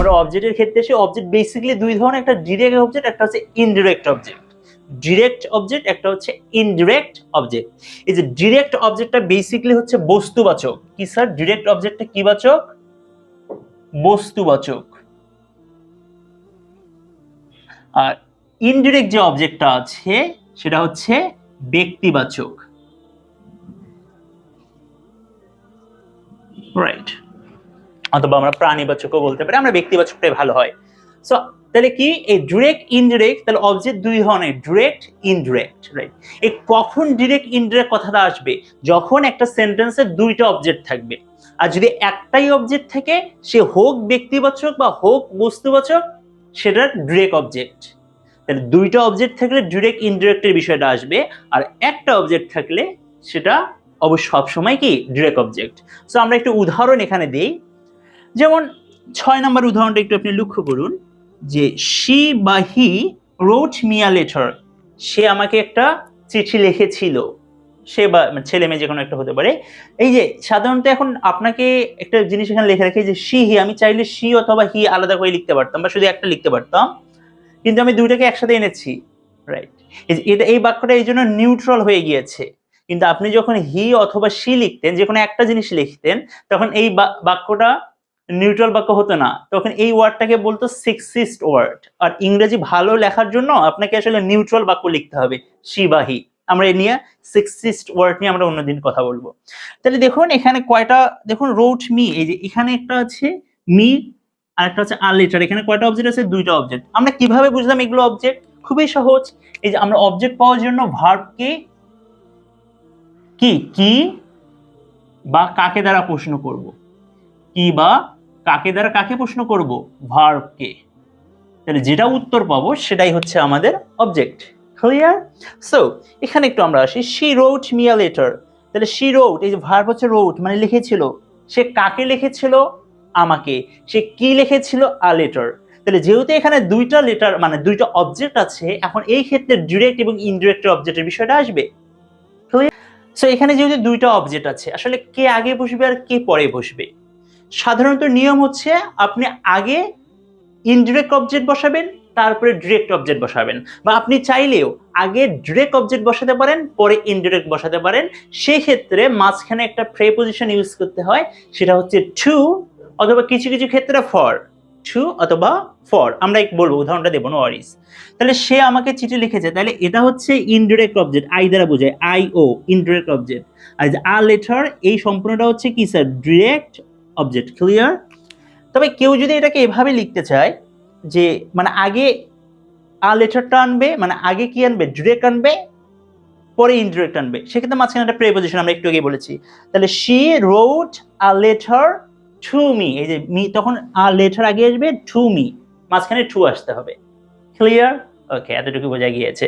আমরা অবজেক্টের ক্ষেত্রে এসে অবজেক্ট বেসিক্যালি দুই ধরনের, একটা ডিরেক্ট অবজেক্ট একটা হচ্ছে ইনডিরেক্ট অবজেক্ট ডিরেক্ট অবজেক্ট একটা হচ্ছে ইনডিরেক্ট অবজেক্ট এই যে ডিরেক্ট অবজেক্টটা বেসিক্যালি হচ্ছে বস্তুবাচক। কি স্যার ডিরেক্ট অবজেক্টটা কি বাচক? বস্তুবাচক। আর ইনডিরেক্ট যে অবজেক্টটা আছে, সেটা হচ্ছে ব্যক্তিবাচক। রাইট অথবা আমরা প্রাণীবাচকও বলতে পারি, আমরা ব্যক্তিবাচকটাই ভালো হয়। সো তাহলে কি? এই ডিরেক্ট ইনডিরেক্ট তাহলে অবজেক্ট দুই ধরনের ডিরেক্ট ইনডিরেক্ট রাইট এই কখন ডিরেক্ট ইনডিরেক্ট কথাটা আসবে? যখন একটা সেন্টেন্সের দুইটা অবজেক্ট থাকবে। আর যদি একটাই অবজেক্ট থাকে, সে হোক ব্যক্তিবাচক বা হোক বস্তুবাচক সেটা ডিরেক্ট অবজেক্ট তাহলে দুইটা অবজেক্ট থাকলে ডিরেক্ট ইনডিরেক্টের বিষয়টা আসবে, আর একটা অবজেক্ট থাকলে সেটা অবশ্য সবসময় কি? ডিরেক্ট অবজেক্ট সো আমরা একটু উদাহরণ এখানে দিই। যেমন ছয় নম্বর উদাহরণটা একটু আপনি লক্ষ্য করুন, যে শি বা হি রোট মিয়া লেটার সে আমাকে একটা চিঠি লিখেছিল। সে বা মানে ছেলে মেয়ে যে কোনো একটা হতে পারে। এই যে, সাধারণত এখন আপনাকে একটা জিনিস এখানে লেখা রেখে যে শি হি আমি চাইলে শি অথবা হি আলাদা করে লিখতে পারতাম বা শুধু একটা লিখতে পারতাম। কিন্তু আমি দুইটাকে একসাথে এনেছি। রাইট এটা এই বাক্যটা এই জন্য নিউট্রাল হয়ে গিয়েছে। কিন্তু আপনি যখন হি অথবা শি লিখতেন যে কোনো একটা জিনিস লিখতেন, তখন এই বাক্যটা নিউট্রাল বাক্য হতো না। তখন এই ওয়ার্ডটাকে বলতো সিক্সিস্ট ওয়ার্ড আর ইংরেজি ভালো লেখার জন্য আপনাকে আসলে নিউট্রাল বাক্য লিখতে হবে শি বা আমরা এ নিয়ে সিক্সিস্ট ওয়ার্ড নিয়ে আমরা অন্যদিন কথা বলব। তাহলে দেখুন, এখানে কয়টা, দেখুন রোট মি এই যে এখানে একটা আছে মি আর একটা হচ্ছে আর লেটার এখানে কয়টা অবজেক্ট আছে? দুইটা অবজেক্ট আমরা কীভাবে বুঝলাম এগুলো অবজেক্ট খুবই সহজ। এই যে আমরা অবজেক্ট পাওয়ার জন্য ভার্বকে কি কি বা কাকে দ্বারা প্রশ্ন করব? কি বা কাকে দ্বারা কাকে প্রশ্ন করব? ভার্বকে তাহলে যেটা উত্তর পাবো সেটাই হচ্ছে আমাদের অবজেক্ট ক্লিয়ার সো এখানে একটু আমরা আসি। She wrote me a letter তাহলে শি রোট এই যে ভার্ব হচ্ছে রোট মানে লিখেছিল। সে কাকে লিখেছিল? আমাকে। সে কি লিখেছিল? আ লেটার তাহলে যেহেতু এখানে দুইটা লেটার মানে দুইটা অবজেক্ট আছে, এখন এই ক্ষেত্রে ডিরেক্ট এবং ইনডিরেক্ট অবজেক্টের বিষয়টা আসবে। সো এখানে যেহেতু দুইটা অবজেক্ট আছে, আসলে কে আগে বসবে আর কে পরে বসবে? সাধারণত নিয়ম হচ্ছে আপনি আগে ইনডিরেক্ট অবজেক্ট বসাবেন, তারপরে ডিরেক্ট অবজেক্ট বসাবেন। বা আপনি চাইলেও আগে ডিরেক্ট অবজেক্ট বসাতে পারেন, পরে ইনডিরেক্ট বসাতে পারেন। সেই ক্ষেত্রে মাঝখানে একটা প্রেপোজিশন ইউজ করতে হয়, সেটা হচ্ছে টু অথবা কিছু কিছু ক্ষেত্রে ফর টু অথবা ফর আমরা এক বলব, উদাহরণটা দেবো ওয়ারিস তাহলে সে আমাকে চিঠি লিখেছে, তাহলে এটা হচ্ছে ইনডিরেক্ট অবজেক্ট আই দ্বারা বোঝায়, আই ও ইনডিরেক্ট অবজেক্ট আর আ লেটার এই সম্পূর্ণটা হচ্ছে কি স্যার ডিরেক্ট অবজেক্ট ক্লিয়ার তবে কেউ যদি এটাকে এভাবে লিখতে চায় যে মানে আগে আ লেটারটা আনবে মানে আগে কি আনবে? ডিরেক্ট আনবে, পরে ইনডিরেক্ট আনবে। সেক্ষেত্রে মাঝখানে একটা প্রেপোজিশন আমরা একটু আগে বলেছি। তাহলে she wrote a letter to me এই যে মি তখন আ লেটার আগে আসবে টু মি মাঝখানে টু আসতে হবে। ক্লিয়ার ওকে এতটুকু বোঝা গিয়েছে।